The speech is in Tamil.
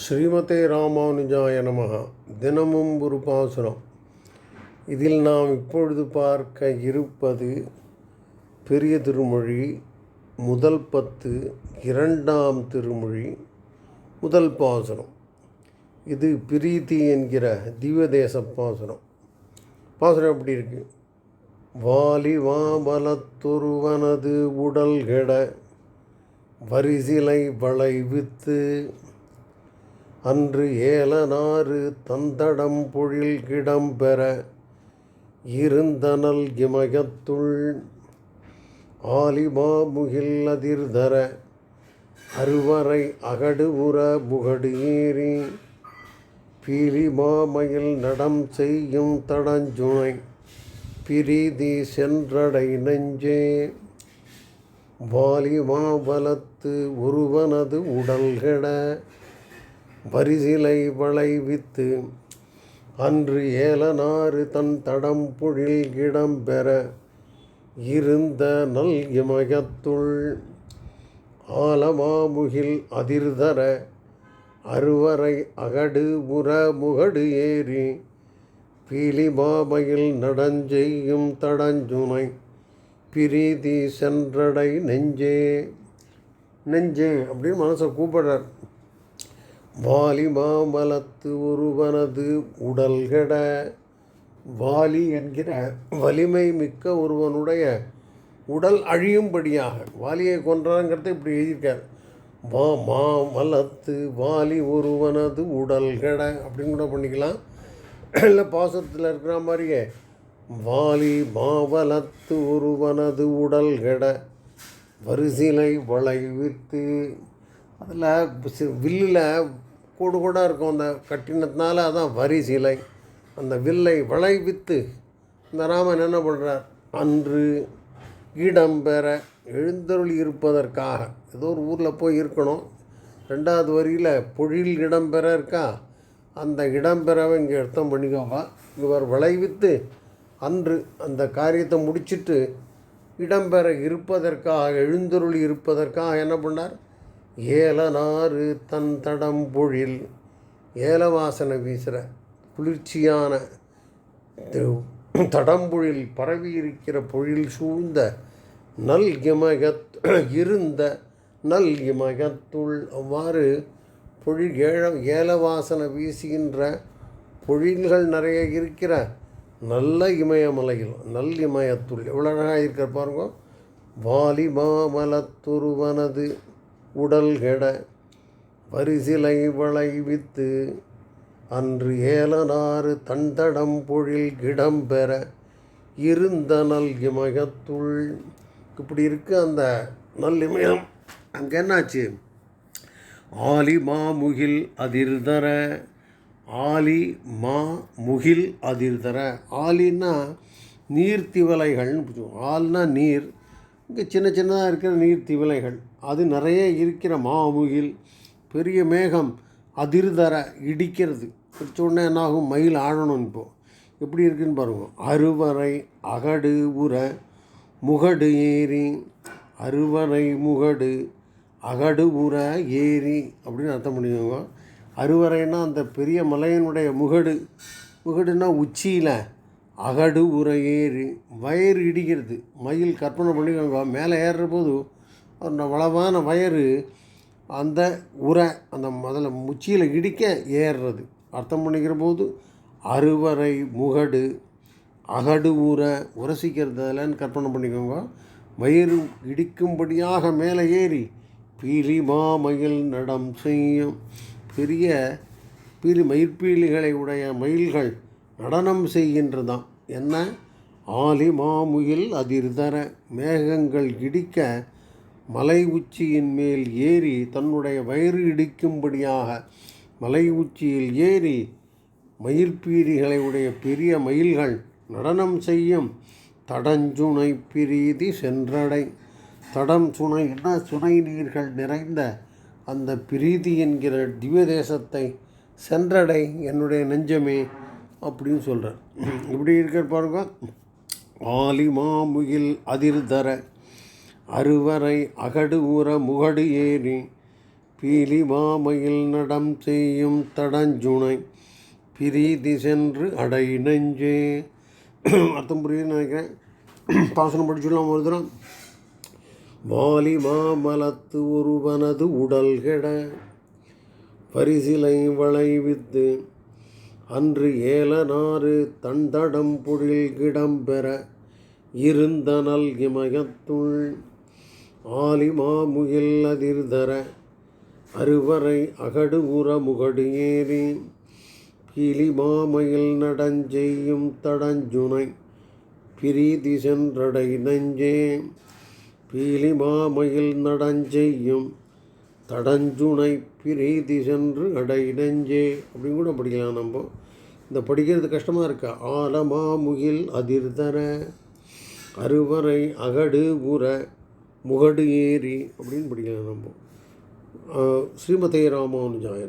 ஸ்ரீமதே ராமானுஜாய நமஹ தினமும் ஒரு பாசுரம். இதில் நாம் இப்பொழுது பார்க்க இருப்பது பெரிய திருமொழி முதல் பத்து இரண்டாம் திருமொழி முதல் பாசுரம். இது பிரீத்தி என்கிற திவ்யதேச பாசுரம். பாசுரம் எப்படி இருக்கு? வாலி வாபலத்துருவனது உடல் வரிசிலை வளைவித்து அன்று ஏலனாறு தந்தடம் பொழில் கிடம்பெற இருந்தனல் இமயத்துள் ஆலிமாமுகில் அதிர்தர அருவரை அகடு உற முகடு ஏறி பீலிமாமையில் நடம் செய்யும் தடஞ்சுனை பிரீதி சென்றடை நெஞ்சே. வாலிமாபலத்து ஒருவனது உடல்கெட பரிசிலை வளைவித்து அன்று ஏலனாறு தன் தடம் புழில் இடம்பெற இருந்த நல் இமயத்துள் ஆலமாமுகில் அதிர்தர அருவரை அகடு உற முகடு ஏறி பீலிபாமையில் நடஞ்செய்யும் தடஞ்சுனை பிரீதி சென்றடை நெஞ்சே. நெஞ்சே அப்படின்னு மனசை கூப்பிடுறார். வாலி மாமலத்து ஒருவனது உடல்கெட வாலி என்கிற வலிமை மிக்க ஒருவனுடைய உடல் அழியும்படியாக. வாலியை கொன்றாங்கிறத இப்படி எழுதியிருக்கார். வா மாமலத்து வாலி ஒருவனது உடல்கட அப்படின்னு கூட பண்ணிக்கலாம். இல்லை பாசத்தில் இருக்கிற மாதிரியே. வாலி மாவலத்து ஒருவனது உடல்கட வரிசிலை வளைவித்து அதில் வில்லில் கூடு கூட இருக்கும் அந்த கட்டினத்தினால அதான் வரி சிலை. அந்த வில்லை விளைவித்து இந்த ராமன் என்ன பண்ணுறார் அன்று இடம்பெற எழுந்தருள் இருப்பதற்காக ஏதோ ஒரு ஊரில் போய் இருக்கணும். ரெண்டாவது வரியில் பொழில் இடம்பெற இருக்கா? அந்த இடம்பெறவை இங்கே அர்த்தம் பண்ணிக்கோங்க. இவர் விளைவித்து அன்று அந்த காரியத்தை முடிச்சிட்டு இடம்பெற இருப்பதற்காக எழுந்தருள் இருப்பதற்காக என்ன பண்ணார்? ஏலனாறு தன் தடம் பொழில். ஏலவாசனை வீசுகிற குளிர்ச்சியான தடம்பொழில் பரவி இருக்கிற பொழில் சூழ்ந்த நல் இமகத் இருந்த நல் இமகத்துள் அவ்வாறு பொழில் ஏழ ஏலவாசனை வீசுகின்ற பொழில்கள் நிறைய இருக்கிற நல்ல இமயமலையில் நல் இமயத்துள் எவ்வளோ அழகாக இருக்கிற பாருங்க. வாலிமாமலத்துருவனது உடல் கெட வரிசிலை வளைவித்து அன்று ஏலனாறு தண்டடம் பொழில் இடம்பெற இருந்த நல் இமயத்துள். இப்படி இருக்கு அந்த நல் இமயம். அங்கே என்னாச்சு? ஆலி மாமுகில் அதிர்தர. ஆலி மா முகில் அதிர்தர. ஆலின்னா நீர்த்திவலைகள்னு ஆல்னா நீர் இங்கே சின்ன சின்னதாக இருக்கிற நீர் திவலைகள். அது நிறைய இருக்கிற மாமுகில் பெரிய மேகம் அதிர்தர இடிக்கிறது. பிடிச்ச உடனே என்னாகும்? மயில் ஆழணும் இப்போது எப்படி இருக்குன்னு பாருங்க. அறுவரை அகடு உர முகடு ஏறி அறுவரை முகடு அகடு உர ஏரி அப்படின்னு அர்த்தம் பண்ணிக்கோங்க. அறுவரைன்னா அந்த பெரிய மலையினுடைய முகடு. முகடுன்னா உச்சியில். அகடு உர ஏறி வயறு இடிக்கிறது மயில் கற்பனை பண்ணிக்கோங்க மேலே ஏறுற போது அந்த வளமான வயறு அந்த உரை அந்த முதல்ல முச்சியில் இடிக்க ஏறுறது. அர்த்தம் பண்ணிக்கிற போது அறுவரை முகடு அகடு ஊற உரசிக்கிறதுலன்னு கற்பனை பண்ணிக்கோங்க. வயிறு இடிக்கும்படியாக மேலே ஏறி பீலி மாமயில் நடம் செய்யும். பெரிய பீலி மயிர்பீலிகளை உடைய மயில்கள் நடனம் செய்கின்றதாம். என்ன? ஆலி மாமுயில் அதிர்தர மேகங்கள் இடிக்க மலை உச்சியின் மேல் ஏறி தன்னுடைய வயிறு இடிக்கும்படியாக மலை உச்சியில் ஏறி மயிர்பீரிகளை உடைய பெரிய மயில்கள் நடனம் செய்யும் தடஞ்சுனை பிரீதி சென்றடை. தடம் சுனை என்ன? சுனை நீர்கள் நிறைந்த அந்த பிரீதி என்கிற திவ்ய தேசத்தை சென்றடை. என்னுடைய நெஞ்சமே அப்படின்னு சொல்கிறார் இப்படி இருக்கிற பாருங்க. ஆலி மாமுகில் அதிர்தர அறுவரை அகடு ஊற முகடு ஏறி பீலி மாமையில் நடம் செய்யும் தடஞ்சுனை பிரீதி சென்று அடை நெஞ்சே. அர்த்தம் புரியுதுன்னு நினைக்கிறேன். பாசனம் படிச்சுடலாம் ஒரு தரம். வாலி மாமலத்து ஒருவனது உடல் கெட பரிசிலை வளைவித்து அன்று ஏலனாறு தண்டடம் பொழில் கிடம்பெற இருந்த நல் இமயத்துள் ஆலிமாமுயில் அதிர்தர அறுவரை அகடு உற முகடு ஏறி கிளிமாமையில் நடஞ்செய்யும் தடஞ்சுனை பிரீதி சென்றடை நெஞ்சே. பீலிமாமையில் நடஞ்செய்யும் தடஞ்சுனை பிரீதி சென்று அடை நெஞ்சே. அப்படின்னு கூட படிக்கலாம் நம்ம. இந்த படிக்கிறது கஷ்டமாக இருக்கா? ஆலமாமுகில் அதிர்தர அறுவரை அகடு உர முகடு ஏறி அப்படின்னு படிக்கலாம் நம்ம. ஸ்ரீமதே ராமானுஜாய